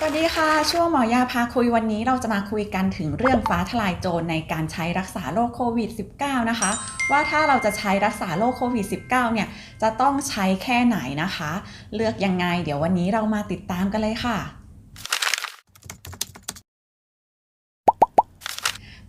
สวัสดีค่ะ ช่วงหมอยาพาคุยวันนี้เราจะมาคุยกันถึงเรื่องฟ้าทลายโจรในการใช้รักษาโรคโควิด -19 นะคะ ว่าถ้าเราจะใช้รักษาโรคโควิด -19 เนี่ยจะต้องใช้แค่ไหนนะคะ เลือกยังไง เดี๋ยววันนี้เรามาติดตามกันเลยค่ะ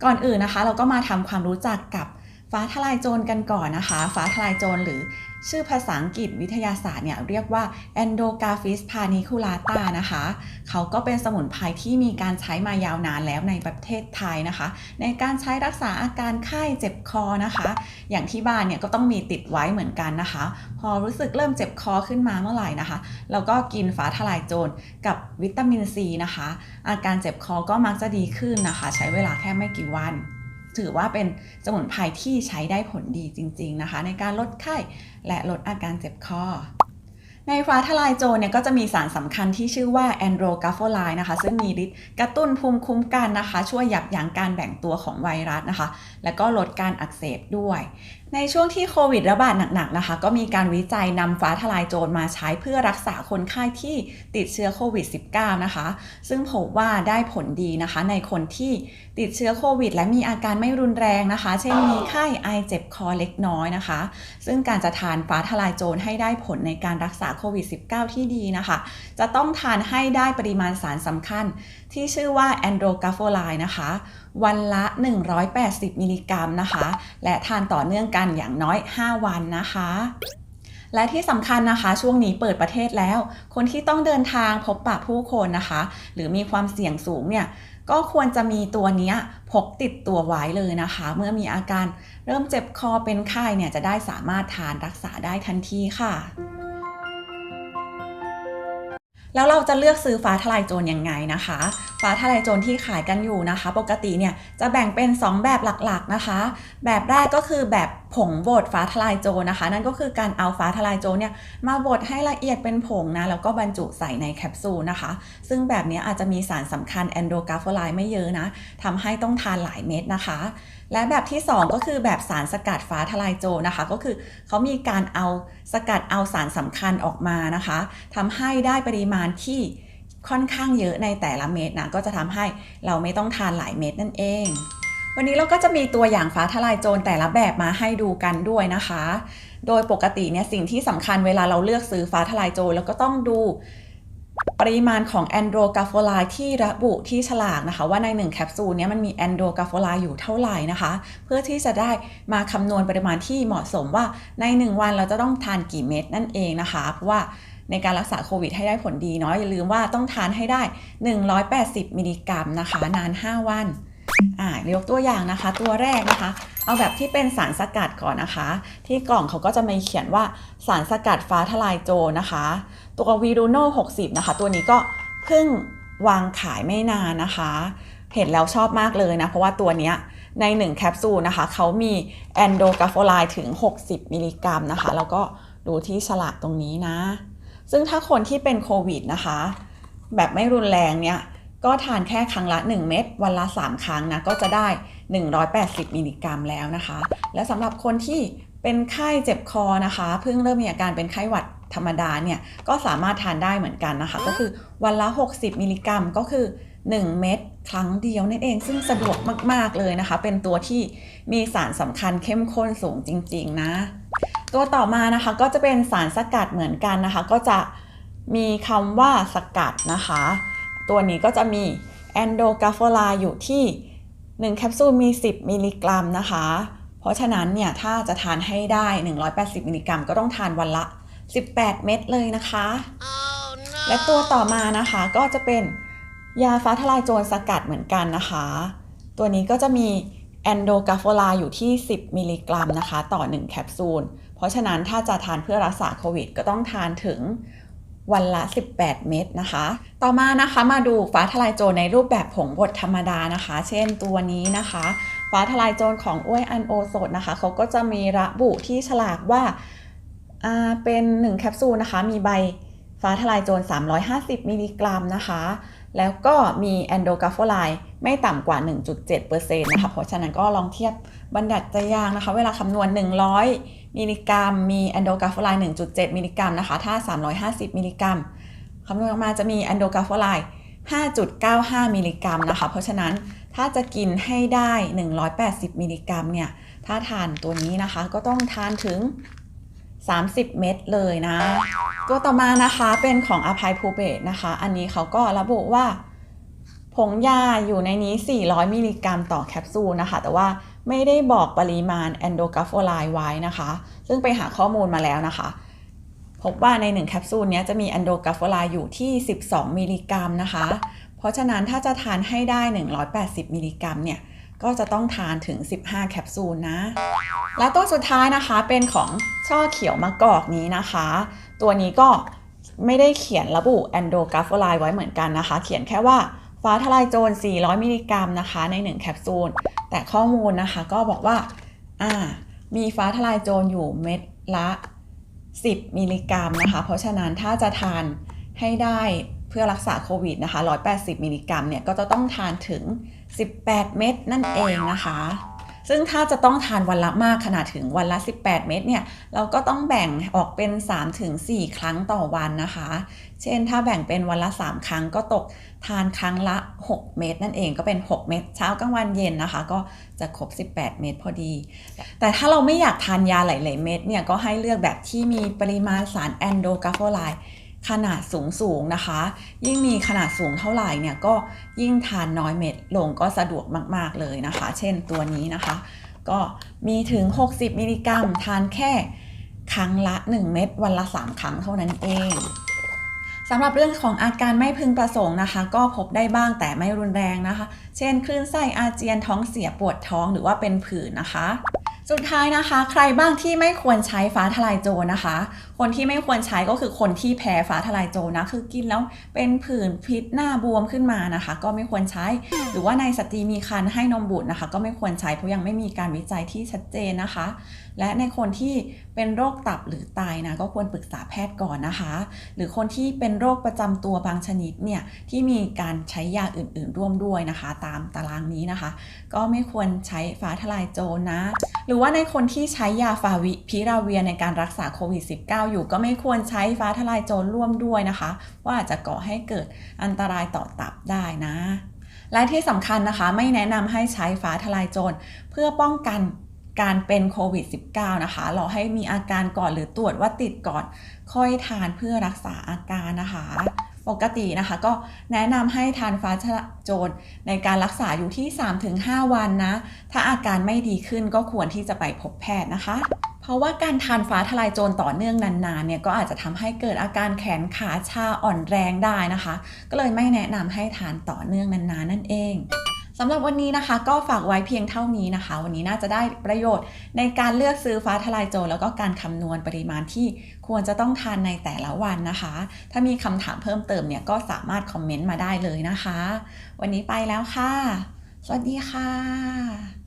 ก่อนอื่นนะคะ เราก็มาทำความรู้จักกับฟ้าทลายโจรกันก่อนนะคะ ฟ้าทลายโจรหรือ ชื่อภาษาอังกฤษวิทยาศาสตร์เนี่ยเรียกว่า Endographis paniculata นะคะ เขาก็เป็นสมุนไพรที่มีการใช้มายาวนานแล้วในประเทศไทยนะคะ ในการใช้รักษาอาการไข้เจ็บคอนะคะ อย่างที่บ้านเนี่ยก็ต้องมีติดไว้เหมือนกันนะคะ พอรู้สึกเริ่มเจ็บคอขึ้นมาเมื่อไหร่นะคะ เราก็กินฟ้าทลายโจรกับวิตามินซีนะคะ อาการเจ็บคอก็มักจะดีขึ้นนะคะ ใช้เวลาแค่ไม่กี่วัน ถือว่าเป็นสมุนไพรที่ใช้ได้ผลดีจริง ๆนะคะ ในการลดไข้และลดอาการเจ็บคอในฟ้าทลายโจรเนี่ยก็จะมีสารสำคัญที่ชื่อว่าแอนโดรกาโฟไลน์นะคะ ซึ่งมีฤทธิ์กระตุ้นภูมิคุ้มกันนะคะ ช่วยยับยั้งการแบ่งตัวของไวรัสนะคะ และก็ลดการอักเสบด้วย ในช่วงที่โควิดระบาดหนักๆนะคะ ก็มีการวิจัยนำฟ้าทลายโจรมาใช้เพื่อรักษาคนไข้ที่ติดเชื้อโควิด -19 นะคะ ซึ่งพบว่าได้ผลดีนะคะ ในคนที่ติดเชื้อโควิด และมีอาการไม่รุนแรงนะคะ เช่นมีไข้ไอเจ็บคอเล็กน้อยนะคะ ซึ่งการจะทานฟ้าทลายโจรให้ได้ผลในการรักษาโควิด -19 ที่ดีนะคะ จะต้องทานให้ได้ปริมาณสารสำคัญ ที่ชื่อว่าแอนโดรกาโฟไลน์นะคะ วันละ 180 มิลลิกรัมนะคะ และทานต่อเนื่องกันอย่างน้อย 5 วันนะคะและที่สำคัญนะคะช่วงนี้เปิดประเทศแล้ว คนที่ต้องเดินทางพบปะผู้คนนะคะ หรือมีความเสี่ยงสูงเนี่ยก็ควรจะมีตัวนี้พกติดตัวไว้เลยนะคะ เมื่อมีอาการเริ่มเจ็บคอเป็นไข้เนี่ยจะได้สามารถทานรักษาได้ทันทีค่ะ แล้วเราจะเลือกซื้อฟ้าทลายโจรยังไงนะคะ ฟ้าทลายโจรที่ขายกันอยู่นะคะ ปกติเนี่ยจะแบ่งเป็น 2 แบบหลักๆนะคะ แบบแรกก็คือแบบผงบดฟ้าทลายโจรนะคะ นั่นก็คือการเอาฟ้าทลายโจรเนี่ยมาบดให้ละเอียดเป็นผงนะแล้วก็บรรจุใส่ในแคปซูลนะคะ ซึ่งแบบนี้อาจจะมีสารสำคัญแอนโดกาโฟไลน์ไม่เยอะนะทำให้ต้องทานหลายเม็ดนะคะ และแบบที่ 2 ก็คือแบบสารสกัดฟ้าทลายโจรนะคะ ก็คือเขามีการเอาสกัดเอาสารสำคัญออกมานะคะทำให้ได้ปริมาณที่ค่อนข้างเยอะในแต่ละเม็ดนะก็จะทำให้เราไม่ต้องทานหลายเม็ดนั่นเอง วันนี้เราก็จะมีตัวอย่างฟ้าทลายโจรแต่ละแบบมาให้ดูกันด้วยนะคะ โดยปกติเนี่ยสิ่งที่สำคัญเวลาเราเลือกซื้อฟ้าทลายโจรแล้วก็ต้องดู ปริมาณของแอนโดรกาโฟไลที่ระบุที่ฉลากนะคะ ว่าใน 1 แคปซูลนี้มันมีแอนโดรกาโฟไลอยู่เท่าไหร่นะคะ เพื่อที่จะได้มาคำนวณปริมาณที่เหมาะสมว่าใน 1 วันเราจะต้องทานกี่เม็ดนั่นเองนะคะ เพราะว่าในการรักษาโควิดให้ได้ผลดีเนาะอย่าลืมว่าต้องทานให้ได้ 180 มิลลิกรัมนะคะ นาน 5 วัน อ่ายกตัวอย่างนะคะ ตัวแรกนะคะ เอาแบบที่เป็นสารสกัดก่อนนะคะ ที่กล่องเขาก็จะมีเขียนว่าสารสกัดฟ้าทลายโจรนะคะ ตัววีรูโน่60 นะคะ ตัวนี้ก็เพิ่งวางขายไม่นานนะคะ เห็นแล้วชอบมากเลยนะ เพราะว่าตัวเนี้ยใน 1 แคปซูลนะคะ เขามีแอนโดกาโฟไลถึง 60 มิลลิกรัมนะคะ แล้วก็ดูที่ฉลากตรงนี้นะ ซึ่งถ้าคนที่เป็นโควิดนะคะ แบบไม่รุนแรงเนี่ย ก็ทานแค่ครั้งละ 1 เม็ดวันละ 3 ครั้งนะก็จะได้ 180 มิลลิกรัมแล้วนะคะ และสำหรับคนที่เป็นไข้เจ็บคอนะคะ เพิ่งเริ่มมีอาการเป็นไข้หวัดธรรมดาเนี่ยก็สามารถทานได้เหมือนกันนะคะ ก็คือวันละ 60 มิลลิกรัมก็คือ 1 เม็ดครั้งเดียวนั่นเองซึ่งสะดวกมาก ๆ เลยนะคะ เป็นตัวที่มีสารสำคัญเข้มข้นสูงจริง ๆ นะ ตัวต่อมานะคะก็จะเป็นสารสกัดเหมือนกันนะคะ ก็จะมีคำว่าสกัดนะคะ ตัวนี้ก็จะมีแอนโดกาโฟไลอยู่ที่ 1 แคปซูลมี 10 มิลลิกรัมนะคะ เพราะฉะนั้นเนี่ยถ้าจะทานให้ได้ 180 มิลลิกรัมก็ต้องทานวันละ 18 เม็ดเลยนะคะและตัวต่อมานะคะก็จะเป็นยาฟ้าทลายโจรสกัดเหมือนกันนะคะ ตัวนี้ก็จะมีแอนโดกาโฟไลอยู่ที่ 10 มิลลิกรัมนะคะ ต่อ 1 แคปซูล เพราะฉะนั้นถ้าจะทานเพื่อรักษาโควิด ก็ต้องทานถึง วันละ 18 เม็ดนะคะ ต่อมานะคะมาดูฟ้าทลายโจรในรูปแบบผงบดธรรมดานะคะ เช่นตัวนี้นะคะ ฟ้าทลายโจรของอ้วยอันโอสดนะคะเขาก็จะมีระบุที่ฉลากว่าาเป็น 1 แคปซูลนะคะ มีใบฟ้าทลายโจร 350 มิลลิกรัมนะคะ แล้วก็มีแอนโดกาโฟไลไม่ต่ำกว่า 1.7%นะคะ เพราะฉะนั้นก็ลองเทียบบัญญัติใจยางนะคะ เวลาคำนวณ 100 มิลลิกรัม มีแอนโดกาโฟไล1.7 มิลลิกรัมนะคะ ถ้า 350 มิลลิกรัมคำนวณออกมาจะมีแอนโดกาโฟไล5.95 มิลลิกรัมนะคะ เพราะฉะนั้นถ้าจะกินให้ได้ 180 มิลลิกรัมเนี่ย ถ้าทานตัวนี้นะคะก็ต้องทานถึง 30 เม็ดเลยนะ ตัวต่อมานะคะเป็นของอภัยภูเบศนะคะ อันนี้เขาก็ระบุว่า ผงยาอยู่ในนี้ 400 มิลลิกรัมต่อแคปซูลนะคะ แต่ว่า ไม่ได้บอกปริมาณแอนโดกราโฟไลไว้นะคะ ซึ่งไปหาข้อมูลมาแล้วนะคะ พบว่าใน 1 แคปซูลนี้จะมีแอนโดกราโฟไลอยู่ที่ 12 มิลลิกรัมนะคะ เพราะฉะนั้นถ้าจะทานให้ได้ 180 มิลลิกรัมเนี่ยก็จะต้องทานถึง 15 แคปซูลนะ และตัวสุดท้ายนะคะเป็นของช่อเขียวมะกอกนี้นะคะ ตัวนี้ก็ไม่ได้เขียนระบุแอนโดกราโฟไลไว้เหมือนกันนะคะ เขียนแค่ว่า ฟ้าทลายโจร 400 มิลลิกรัมนะคะ ใน 1 แคปซูล แต่ข้อมูลนะคะก็บอกว่า อ่า มีฟ้าทลายโจรอยู่เม็ดละ 10 มิลลิกรัมนะคะ เพราะฉะนั้นถ้าจะทานให้ได้เพื่อรักษาโควิดนะคะ 180 มิลลิกรัมเนี่ย ก็จะต้องทานถึง 18 เม็ดนั่นเองนะคะ ซึ่งถ้าจะต้องทานวันละมากขนาดถึงวันละ 18 เม็ดเนี่ย เราก็ต้องแบ่งออกเป็น 3-4 ครั้งต่อวันนะคะ เช่นถ้าแบ่งเป็นวันละ 3 ครั้งก็ตกทานครั้งละ 6 เม็ดนั่นเองก็เป็น 6 เม็ดเช้ากลางวันเย็นนะคะ ก็จะครบ 18 เม็ดพอดี แต่ถ้าเราไม่อยากทานยาหลาย ๆ เม็ดเนี่ยก็ให้เลือกแบบที่มีปริมาณสารแอนโดกาโฟไลด์ ขนาดสูงสูงนะคะ ยิ่งมีขนาดสูงเท่าไหร่เนี่ยก็ยิ่งทานน้อยเม็ดลงก็สะดวกมาก ๆเลยนะคะ เช่นตัวนี้นะคะ ก็มีถึง 60 มิลลิกรัม ทานแค่ครั้งละ 1 เม็ดวันละ 3 ครั้งเท่านั้นเองสำหรับเรื่องของอาการไม่พึงประสงค์นะคะ ก็พบได้บ้างแต่ไม่รุนแรงนะคะ เช่น คลื่นไส้อาเจียนท้องเสียปวดท้องหรือว่าเป็นผื่นนะคะ สุดท้ายนะคะ ใครบ้างที่ไม่ควรใช้ฟ้าทลายโจรนะคะ คนที่ไม่ควรใช้ก็คือคนที่แพ้ฟ้าทลายโจรนะ คือกินแล้วเป็นผื่นพิษหน้าบวมขึ้นมานะคะ ก็ไม่ควรใช้ หรือว่าในสตรีมีครรภ์ให้นมบุตรนะคะ ก็ไม่ควรใช้เพราะยังไม่มีการวิจัยที่ชัดเจนนะคะ และในคนที่เป็นโรคตับหรือไตนะ ก็ควรปรึกษาแพทย์ก่อนนะคะ หรือคนที่เป็นโรคประจำตัวบางชนิดเนี่ยที่มีการใช้ยาอื่น ๆ ร่วมด้วยนะคะ ตามตารางนี้นะคะ ก็ไม่ควรใช้ฟ้าทลายโจรนะ หรือว่าในคนที่ใช้ยาฟาวิพิราเวียในการรักษาโควิด -19 อยู่ก็ไม่ควรใช้ฟ้าทลายโจรร่วมด้วยนะคะ ว่าอาจจะก่อให้เกิดอันตรายต่อตับได้นะ และที่สำคัญนะคะไม่แนะนำให้ใช้ฟ้าทลายโจรเพื่อป้องกันการเป็นโควิด -19 นะคะรอให้มีอาการก่อนหรือตรวจว่าติดก่อนค่อยทานเพื่อรักษาอาการนะคะ ปกตินะคะ ก็แนะนำให้ทานฟ้าทลายโจรในการรักษาอยู่ที่ 3-5 วันนะ ถ้าอาการไม่ดีขึ้นก็ควรที่จะไปพบแพทย์นะคะเพราะว่าการทานฟ้าทลายโจรต่อเนื่องนานๆเนี่ยก็อาจจะทำให้เกิดอาการแขนขาชาอ่อนแรงได้นะคะ ก็เลยไม่แนะนำให้ทานต่อเนื่องนานๆนั่นเอง สำหรับวันนี้นะคะก็ฝากไว้เพียงเท่านี้นะคะ วันนี้น่าจะได้ประโยชน์ในการเลือกซื้อฟ้าทลายโจรแล้วก็การคำนวณปริมาณที่ควรจะต้องทานในแต่ละวันนะคะ ถ้ามีคำถามเพิ่มเติมเนี่ยก็สามารถคอมเมนต์มาได้เลยนะคะ วันนี้ไปแล้วค่ะ สวัสดีค่ะ